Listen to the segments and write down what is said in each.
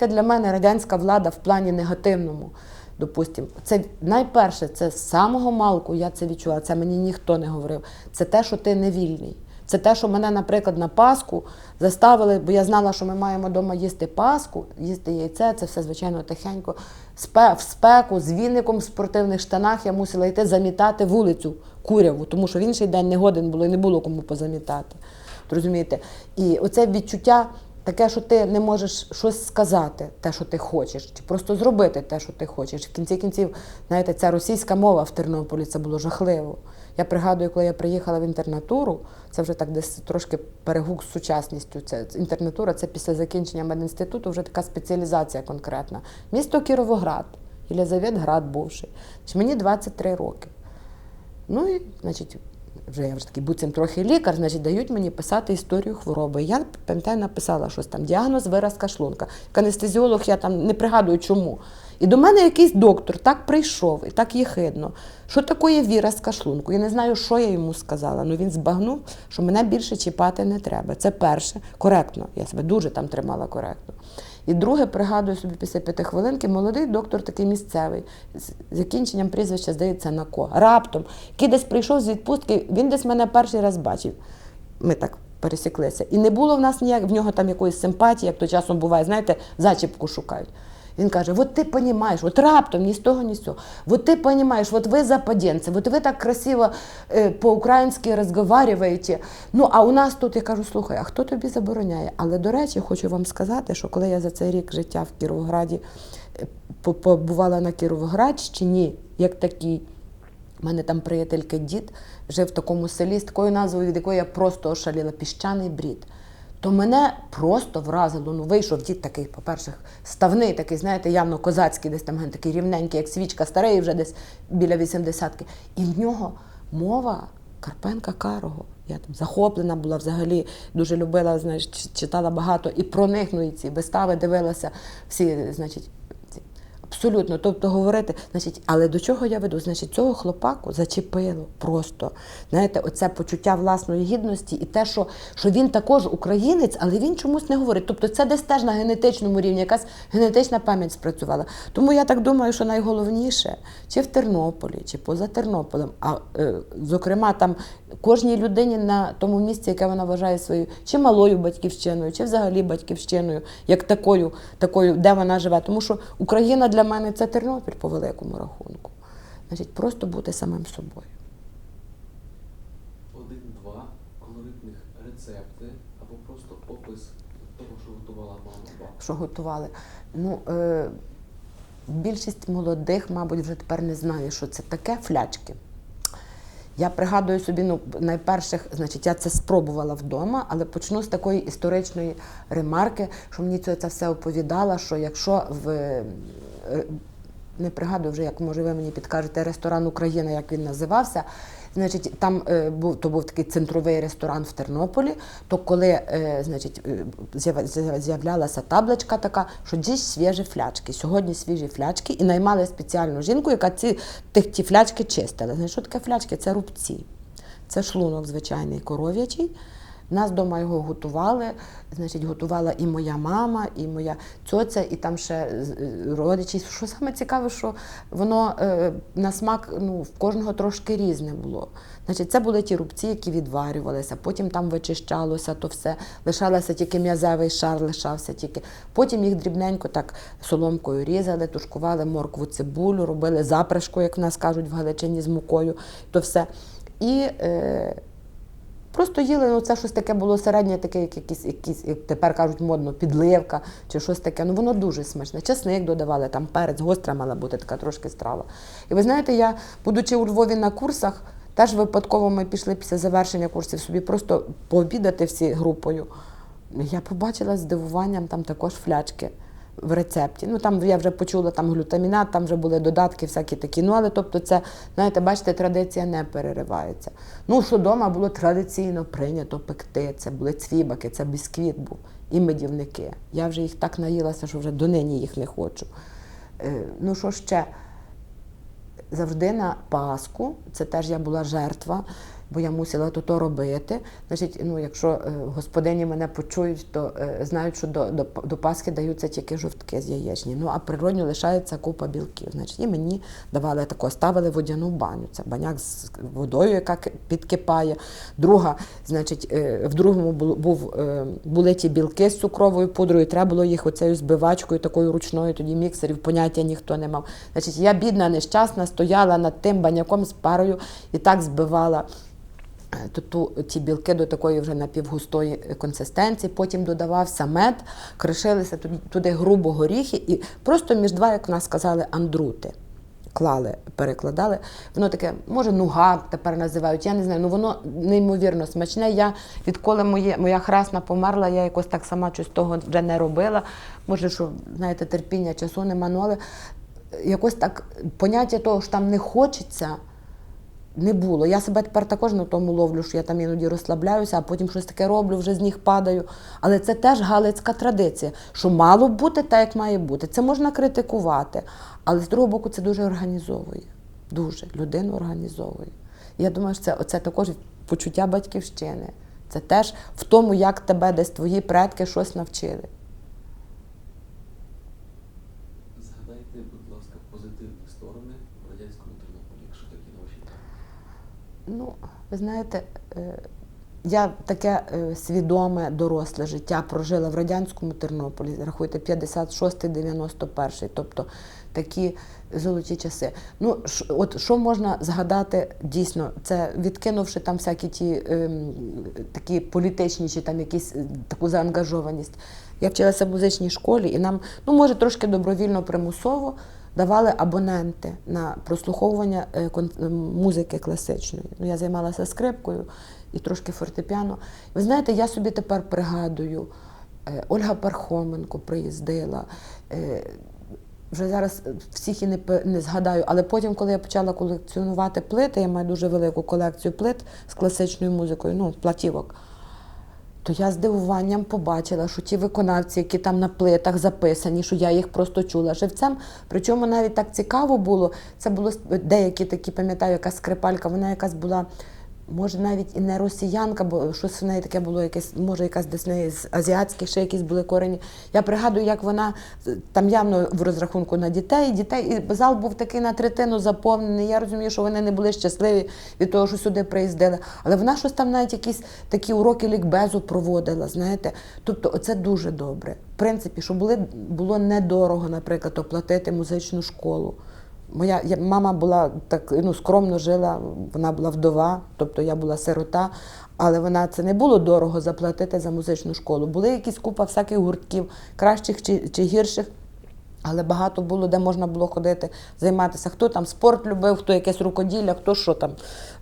Яке для мене радянська влада в плані негативному. Допустим, це найперше, це з самого малку я це відчула. Це мені ніхто не говорив. Це те, що ти не вільний. Це те, що мене, наприклад, на Пасху заставили, бо я знала, що ми маємо вдома їсти Пасху, їсти яйце, це все, звичайно, тихенько. В спеку з віником в спортивних штанах я мусила йти замітати вулицю Куряву, тому що в інший день не годен було і не було кому позамітати. Розумієте? І оце відчуття таке, що ти не можеш щось сказати, те, що ти хочеш, чи просто зробити те, що ти хочеш. В кінці кінців, знаєте, ця російська мова в Тернополі це було жахливо. Я пригадую, коли я приїхала в інтернатуру, це вже так десь трошки перегук з сучасністю. Це інтернатура, це після закінчення медінституту вже така спеціалізація конкретна. Місто Кіровоград, Єлизаветград бувший. Мені 23 роки. Ну і, значить, вже я вже такий буцім трохи лікар, значить, дають мені писати історію хвороби. Я пам'ятаю, написала щось там, діагноз виразка шлунка. Як анестезіолог, я там не пригадую чому. І до мене якийсь доктор так прийшов і так єхидно. Що таке віразка шлунку? Я не знаю, що я йому сказала. Ну він збагнув, що мене більше чіпати не треба. Це перше, коректно. Я себе дуже там тримала коректно. І друге, пригадую собі після п'яти хвилинки, молодий доктор такий місцевий, з закінченням прізвища, здається, на ко. Раптом, який десь прийшов з відпустки, він десь мене перший раз бачив. Ми так пересіклися. І не було в нас ніяк в нього там якоїсь симпатії, як то часом буває, знаєте, зачіпку шукають. Він каже: от ти розумієш, от раптом ні з того, ні з цього. Вот ти розумієш, от ви западенці, от ви так красиво е, по-українськи розговорюєте. Ну, а у нас тут я кажу, слухай, а хто тобі забороняє? Але до речі, хочу вам сказати, що коли я за цей рік життя в Кіровограді е, побувала на Кіровоградщині, як такий. У мене там приятелька дід жив в такому селі з такою назвою, від якої я просто ошаліла піщаний брід. То мене просто вразило. Ну, вийшов дід такий, по-перше, ставний, такий, знаєте, явно козацький, десь там такий рівненький, як свічка, старий вже десь біля 80-ки. І в нього мова Карпенка Карого. Я там захоплена була взагалі, дуже любила, знаєш, читала багато і про ну і ці вистави дивилася, всі, значить, Абсолютно, тобто говорити, значить, але до чого я веду? Значить, цього хлопаку зачепило просто. Знаєте, оце почуття власної гідності і те, що, що він також українець, але він чомусь не говорить. Тобто це десь теж на генетичному рівні, якась генетична пам'ять спрацювала. Тому я так думаю, що найголовніше, чи в Тернополі, чи поза Тернополем, а е, зокрема там кожній людині на тому місці, яке вона вважає своєю чи малою батьківщиною, чи взагалі батьківщиною, як такою, такою, де вона живе. Тому що Україна для мене це Тернопіль по великому рахунку. Значить, просто бути самим собою. Один-два колоритних рецепти або просто опис того, що готувала мама що готували. Ну, е, більшість молодих, мабуть, вже тепер не знає, що це таке флячки. Я пригадую собі, ну, найперших, значить, я це спробувала вдома, але почну з такої історичної ремарки, що мені це, все оповідала, що якщо в е, не пригадую вже, як може ви мені підкажете, ресторан Україна, як він називався. Значить, там е, був то був такий центровий ресторан в Тернополі. То коли е, значить, е, з'яв- з'яв- з'являлася табличка така, що десь свіжі флячки, сьогодні свіжі флячки, і наймали спеціальну жінку, яка ці тих ті флячки чистила. Значить, що таке флячки? Це рубці. Це шлунок звичайний коров'ячий. Нас вдома його готували, значить, готувала і моя мама, і моя цьоця, і там ще е, родичі. Що саме цікаве, що воно е, на смак ну, в кожного трошки різне було. Значить, це були ті рубці, які відварювалися, потім там вичищалося то все, лишалося тільки м'язевий шар, лишався тільки. Потім їх дрібненько так соломкою різали, тушкували моркву, цибулю, робили запрашку, як в нас кажуть в Галичині з мукою, то все. І е, Просто їли, ну це щось таке було середнє, таке, як якісь, якісь, як тепер кажуть, модно, підливка чи щось таке. Ну воно дуже смачне. Чесник додавали, там перець, гостра мала бути така трошки страва. І ви знаєте, я, будучи у Львові на курсах, теж випадково ми пішли після завершення курсів собі просто пообідати всі групою. Я побачила здивуванням там також флячки в рецепті. Ну там я вже почула там глютамінат, там вже були додатки, всякі такі. Ну але тобто, це, знаєте, бачите, традиція не переривається. Ну, що вдома було традиційно прийнято пекти. Це були цвібаки, це бісквіт був і медівники. Я вже їх так наїлася, що вже донині їх не хочу. Е, ну що ще? завжди на Пасху, це теж я була жертва. Бо я мусила то, робити. Значить, ну, якщо е, господині мене почують, то е, знають, що до, до, до Пасхи даються тільки жовтки з яєчні. Ну, а природньо лишається купа білків. Значить, і мені давали тако, ставили водяну баню. Це баняк з водою, яка підкипає. Друга, значить, е, в другому бу- був, були ті білки з цукровою пудрою, треба було їх оцею збивачкою, такою ручною, тоді міксерів, поняття ніхто не мав. Значить, я бідна, нещасна, стояла над тим баняком з парою і так збивала. Ту- ті білки до такої вже напівгустої консистенції, потім додавався мед, кришилися туди, грубо горіхи і просто між два, як в нас сказали, андрути. Клали, перекладали. Воно таке, може, нуга тепер називають, я не знаю, ну воно неймовірно смачне. Я відколи моє, моя хресна померла, я якось так сама щось того вже не робила. Може, що, знаєте, терпіння часу нема, ну але якось так поняття того, що там не хочеться, не було. Я себе тепер також на тому ловлю, що я там іноді розслабляюся, а потім щось таке роблю, вже з ніг падаю. Але це теж галицька традиція, що мало бути так, як має бути. Це можна критикувати, але з другого боку це дуже організовує. Дуже людину організовує. Я думаю, що це, це також почуття батьківщини. Це теж в тому, як тебе десь твої предки щось навчили. Згадайте, будь ласка, позитивні сторони в радянському Тернополі, якщо такі на вашій пам'яті. Ну, ви знаєте, е, я таке е, свідоме доросле життя прожила в радянському Тернополі, рахуйте, 56-91, тобто такі золоті часи. Ну, от що можна згадати дійсно, це відкинувши там всякі ті ем, такі політичні чи там якісь е, таку заангажованість. Я вчилася в музичній школі, і нам, ну може, трошки добровільно примусово давали абоненти на прослуховування е, музики класичної. Ну, я займалася скрипкою і трошки фортепіано. Ви знаєте, я собі тепер пригадую, е, Ольга Пархоменко приїздила. е, Вже зараз всіх і не, не згадаю, але потім, коли я почала колекціонувати плити, я маю дуже велику колекцію плит з класичною музикою, ну, платівок то я з дивуванням побачила, що ті виконавці, які там на плитах записані, що я їх просто чула живцем. Причому навіть так цікаво було. Це було деякі такі, пам'ятаю, якась скрипалька, вона якась була. Може, навіть і не росіянка, бо щось в неї таке було, якесь, може, якась десь неї з азіатських, ще якісь були корені. Я пригадую, як вона е, там явно в розрахунку на дітей, дітей, і зал був такий на третину заповнений. Я розумію, що вони не були щасливі від того, що сюди приїздили. Але вона щось там навіть якісь такі уроки лікбезу проводила, знаєте. Тобто, оце дуже добре. В принципі, що були, було недорого, наприклад, оплатити музичну школу. Моя я, мама була так ну, скромно жила, вона була вдова, тобто я була сирота, але вона це не було дорого заплатити за музичну школу. Були якісь купа всяких гуртків, кращих чи, чи гірших. Але багато було, де можна було ходити, займатися. Хто там спорт любив, хто якесь рукоділля, хто що там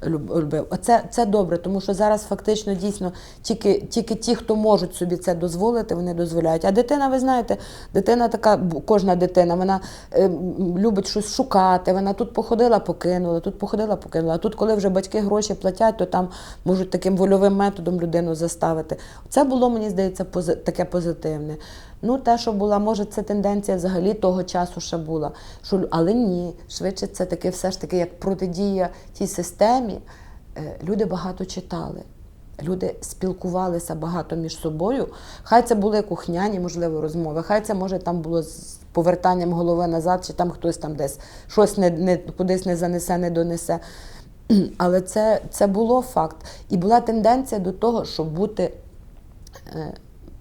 любив. Оце це добре, тому що зараз фактично дійсно тільки, тільки ті, хто можуть собі це дозволити, вони дозволяють. А дитина, ви знаєте, дитина така, кожна дитина, вона е, любить щось шукати. Вона тут походила, покинула, тут походила, покинула. А тут, коли вже батьки гроші платять, то там можуть таким вольовим методом людину заставити. Це було, мені здається, пози- таке позитивне. Ну, те, що була, може, це тенденція взагалі того часу ще була. Що, але ні, швидше це таки все ж таки як протидія тій системі. Е, Люди багато читали. Люди спілкувалися багато між собою. Хай це були кухняні, можливо, розмови, хай це може там було з повертанням голови назад, чи там хтось там десь щось не, не кудись не занесе, не донесе. Але це, це було факт. І була тенденція до того, щоб бути Е,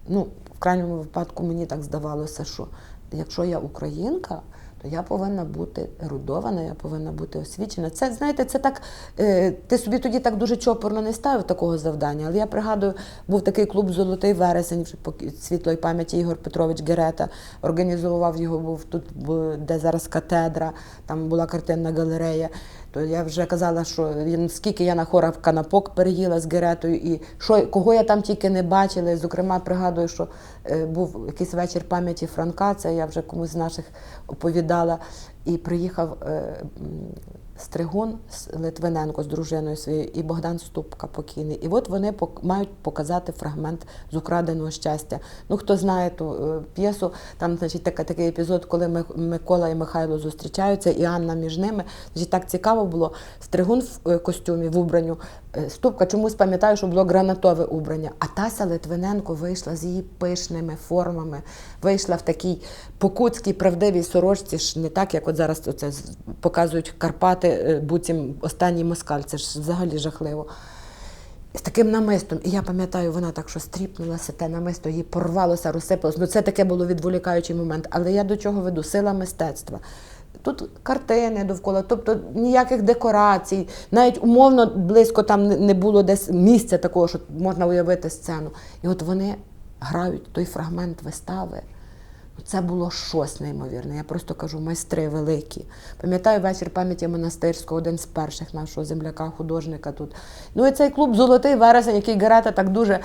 ну, в крайньому випадку мені так здавалося, що якщо я українка, то я повинна бути ерудована, я повинна бути освічена. Це, знаєте, це так, е, ти собі тоді так дуже чопорно не ставив такого завдання. Але я пригадую, був такий клуб Золотий вересень, світлої пам'яті Ігор Петрович Герета організував його, був тут, де зараз катедра, там була картинна галерея. То я вже казала, що він скільки я на хорах канапок переїла з Геретою, і що, кого я там тільки не бачила. І, Зокрема, пригадую, що е, був якийсь вечір пам'яті Франка, це я вже комусь з наших оповідала. І приїхав е, Стригун Литвиненко з дружиною своєю і Богдан Ступка покійний. І от вони мають показати фрагмент з украденого щастя. Ну хто знає ту е, п'єсу, там значить така, такий епізод, коли Ми- Микола і Михайло зустрічаються, і Анна між ними. Значить, так цікаво було. Стригун в е, костюмі в убранню. Е, Ступка чомусь пам'ятаю, що було гранатове убрання. А Тася Литвиненко вийшла з її пишними формами, вийшла в такій покутській правдивій сорочці, ж не так, як от зараз оце показують Карпати, е, буцім останній москаль. Це ж взагалі жахливо. З таким намистом. І я пам'ятаю, вона так що стріпнулася, те намисто їй порвалося, розсипалося. Ну це таке було відволікаючий момент. Але я до чого веду? Сила мистецтва. Тут картини довкола, тобто ніяких декорацій, навіть умовно близько там не було десь місця такого, що можна уявити сцену. І от вони грають той фрагмент вистави. Це було щось неймовірне. Я просто кажу, майстри великі. Пам'ятаю вечір пам'яті монастирського, один з перших нашого земляка, художника тут. Ну і цей клуб Золотий вересень, який Герета так дуже